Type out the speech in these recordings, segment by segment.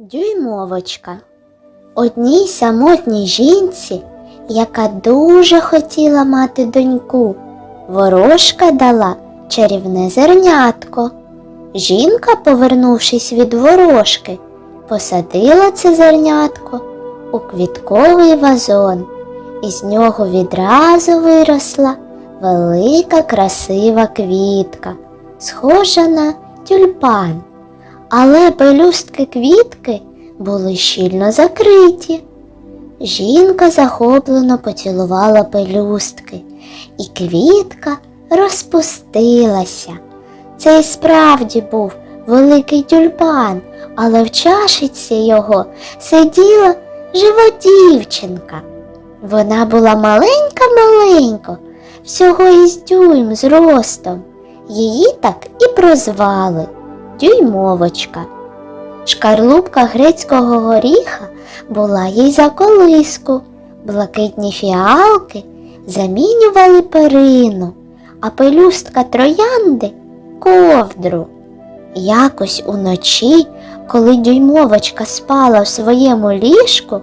Дюймовочка. Одній самотній жінці, яка дуже хотіла мати доньку, ворожка дала чарівне зернятко. Жінка, повернувшись від ворожки, посадила це зернятко у квітковий вазон, і з нього відразу виросла велика красива квітка, схожа на тюльпан. Але пелюстки квітки були щільно закриті. Жінка захоплено поцілувала пелюстки, і квітка розпустилася. Це і справді був великий тюльпан, але в чашиці його сиділа жива дівчинка. Вона була маленька-маленька, всього із дюйм зростом. Її так і прозвали дюймовочка. Шкарлупка грецького горіха була їй за колиску, блакитні фіалки замінювали перину, а пелюстка троянди ковдру. Якось уночі, коли дюймовочка спала в своєму ліжку,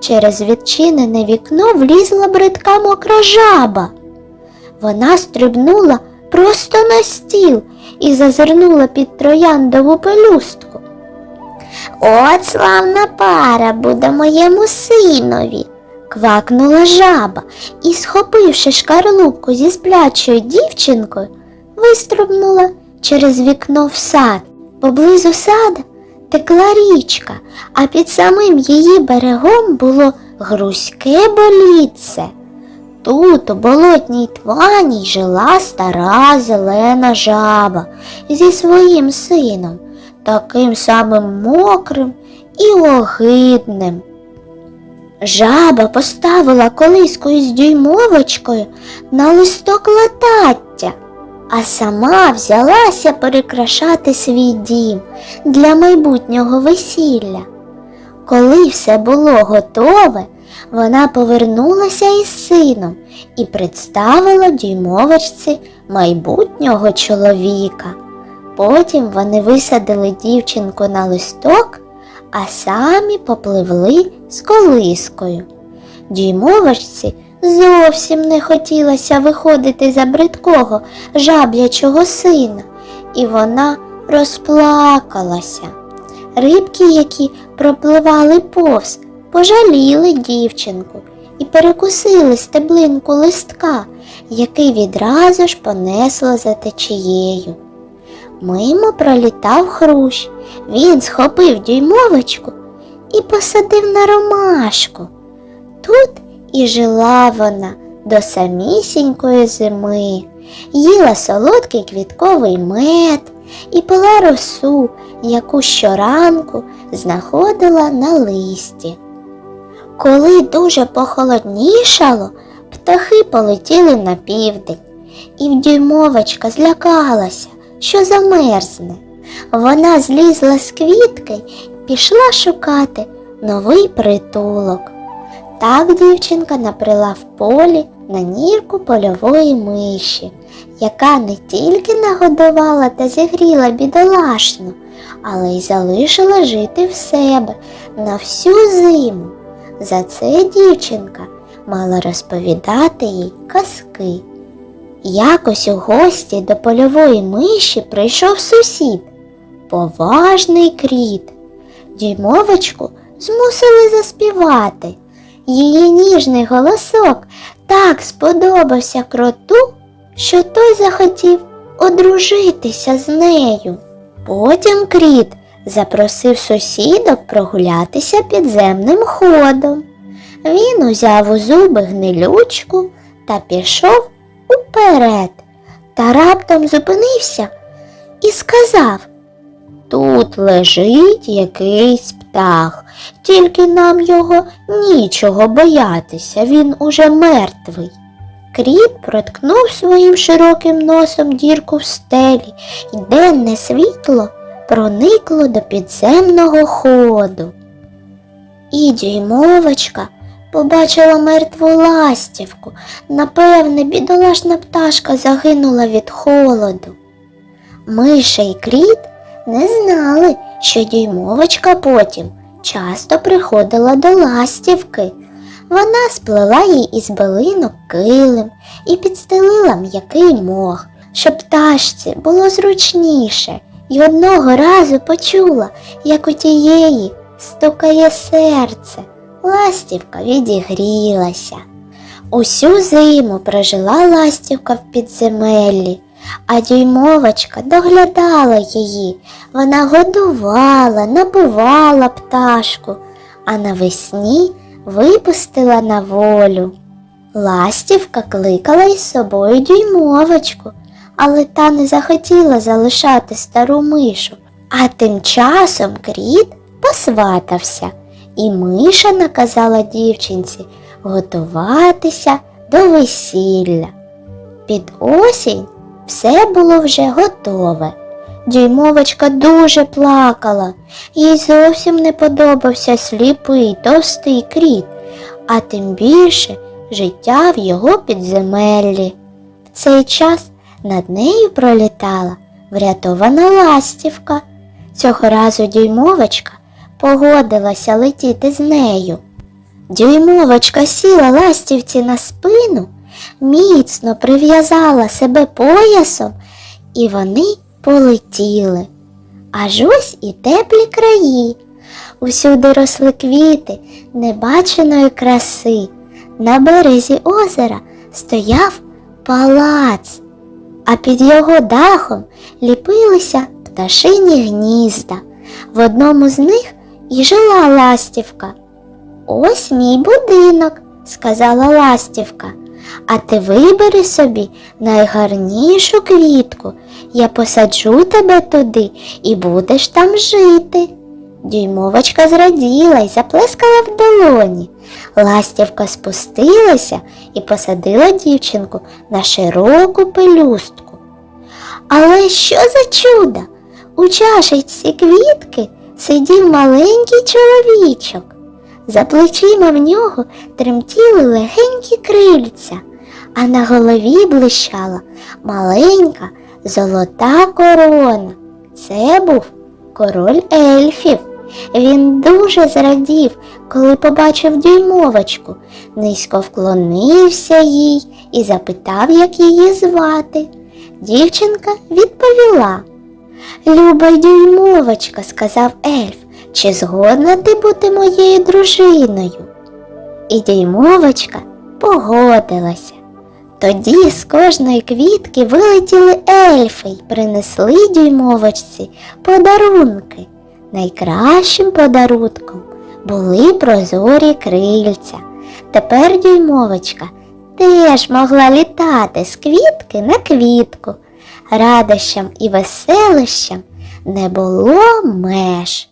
через відчинене вікно влізла бридка мокра жаба. Вона стрибнула просто на стіл і зазирнула під трояндову пелюстку. От славна пара буде моєму синові, квакнула жаба і, схопивши шкарлупку зі сплячою дівчинкою, вистрибнула через вікно в сад. Поблизу сада текла річка, а під самим її берегом було грузьке болітце. Тут, у болотній твані, жила стара зелена жаба зі своїм сином, таким самим мокрим і огидним. Жаба поставила колиску із дюймовочкою на листок латаття, а сама взялася перекрашати свій дім для майбутнього весілля. Коли все було готове, вона повернулася із сином і представила дюймовочці майбутнього чоловіка. Потім вони висадили дівчинку на листок, а самі попливли з колискою. Дюймовочці зовсім не хотілося виходити за бридкого жаблячого сина, і вона розплакалася. Рибки, які пропливали повз, пожаліли дівчинку і перекусили стеблинку листка, який відразу ж понесло за течією. Мимо пролітав хрущ. Він схопив дюймовочку і посадив на ромашку. Тут і жила вона до самісінької зими, їла солодкий квітковий мед і пила росу, яку щоранку знаходила на листі. Коли дуже похолоднішало, птахи полетіли на південь, і вдюймовочка злякалася, що замерзне. Вона злізла з квітки і пішла шукати новий притулок. Так дівчинка наприла в полі на нірку польової миші, яка не тільки нагодувала та зігріла бідолашну, але й залишила жити в себе на всю зиму. За це дівчинка мала розповідати їй казки. Якось у гості до польової миші прийшов сусід, поважний кріт. Дюймовочку змусили заспівати. Її ніжний голосок так сподобався кроту, що той захотів одружитися з нею. Потім кріт запросив сусідок прогулятися підземним ходом. Він узяв у зуби гнилючку та пішов уперед, та раптом зупинився і сказав Тут лежить якийсь птах, тільки нам його нічого боятися, він уже мертвий. Кріт проткнув своїм широким носом дірку в стелі, і денне світло проникло до підземного ходу. І дюймовочка побачила мертву ластівку. Напевне, бідолашна пташка загинула від холоду. Миша і кріт не знали, що дюймовочка потім часто приходила до ластівки. Вона сплела їй із билинок килим і підстелила м'який мох, щоб пташці було зручніше, і одного разу почула, як у тієї стукає серце. Ластівка відігрілася. Усю зиму прожила ластівка в підземеллі, а дюймовочка доглядала її. Вона годувала, напувала пташку, а навесні випустила на волю. Ластівка кликала із собою дюймовочку, але та не захотіла залишати стару мишу. А тим часом кріт посватався, і миша наказала дівчинці готуватися до весілля. Під осінь все було вже готове. Дюймовочка дуже плакала, їй зовсім не подобався сліпий товстий кріт, а тим більше життя в його підземеллі. В цей час над нею пролітала врятована ластівка. Цього разу дюймовочка погодилася летіти з нею. Дюймовочка сіла ластівці на спину, міцно прив'язала себе поясом, і вони полетіли. Аж ось і теплі краї. Усюди росли квіти небаченої краси. На березі озера стояв палац, а під його дахом ліпилися пташині гнізда. В одному з них і жила ластівка. Ось мій будинок, сказала ластівка. А ти вибери собі найгарнішу квітку. Я посаджу тебе туди і будеш там жити. Дюймовочка зраділа й заплескала в долоні. Ластівка спустилася і посадила дівчинку на широку пелюстку. Але що за чудо? У чашечці квітки сидів маленький чоловічок. За плечима в нього тремтіли легенькі крильця, а на голові блищала маленька золота корона. Це був король ельфів. Він дуже зрадів, коли побачив дюймовочку, низько вклонився їй і запитав, як її звати. Дівчинка відповіла. Люба дюймовочка, сказав ельф, чи згодна ти бути моєю дружиною? І дюймовочка погодилася. Тоді з кожної квітки вилетіли ельфи й принесли дюймовочці подарунки. Найкращим подарунком були прозорі крильця. Тепер дюймовочка теж могла літати з квітки на квітку. Радощам і веселищам не було меж.